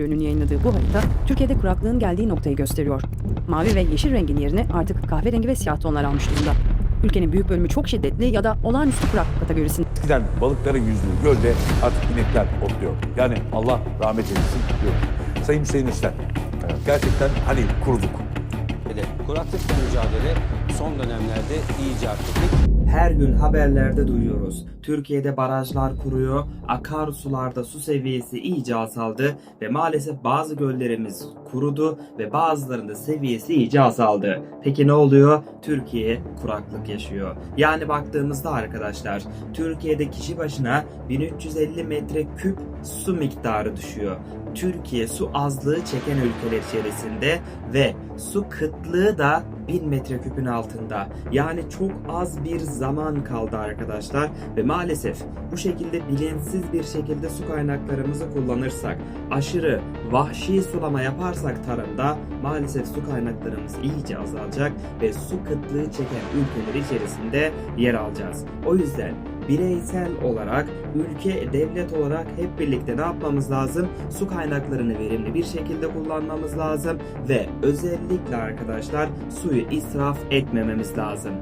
Enstitüsü'nün yayınladığı bu harita, Türkiye'de kuraklığın geldiği noktayı gösteriyor. Mavi ve yeşil rengin yerini artık kahverengi ve siyah tonlar almış durumda. Ülkenin büyük bölümü çok şiddetli ya da olağanüstü kuraklık kategorisinde. Eskiden balıkların yüzdüğü gölde artık inekler otluyor. Yani Allah rahmet eylesin diyor. Sayın Hüseyin Üstel, gerçekten hani kuruduk. Ve kuraklıkla mücadele son dönemlerde iyice arttı. Her gün haberlerde duyuyoruz. Türkiye'de barajlar kuruyor, akarsularda su seviyesi iyice azaldı ve maalesef bazı göllerimiz kurudu ve bazılarında seviyesi iyice azaldı. Peki ne oluyor? Türkiye kuraklık yaşıyor. Yani baktığımızda arkadaşlar Türkiye'de kişi başına 1350 metreküp su miktarı düşüyor. Türkiye su azlığı çeken ülkeler içerisinde ve su kıtlığı da 1000 metreküpün altında. Yani çok az bir zaman kaldı arkadaşlar ve maalesef bu şekilde bilinçsiz bir şekilde su kaynaklarımızı kullanırsak, aşırı vahşi sulama yaparsak tarımda maalesef su kaynaklarımız iyice azalacak ve su kıtlığı çeken ülkeler içerisinde yer alacağız. O yüzden bireysel olarak, ülke, devlet olarak hep birlikte ne yapmamız lazım? Su kaynaklarını verimli bir şekilde kullanmamız lazım ve özellikle arkadaşlar suyu israf etmememiz lazım.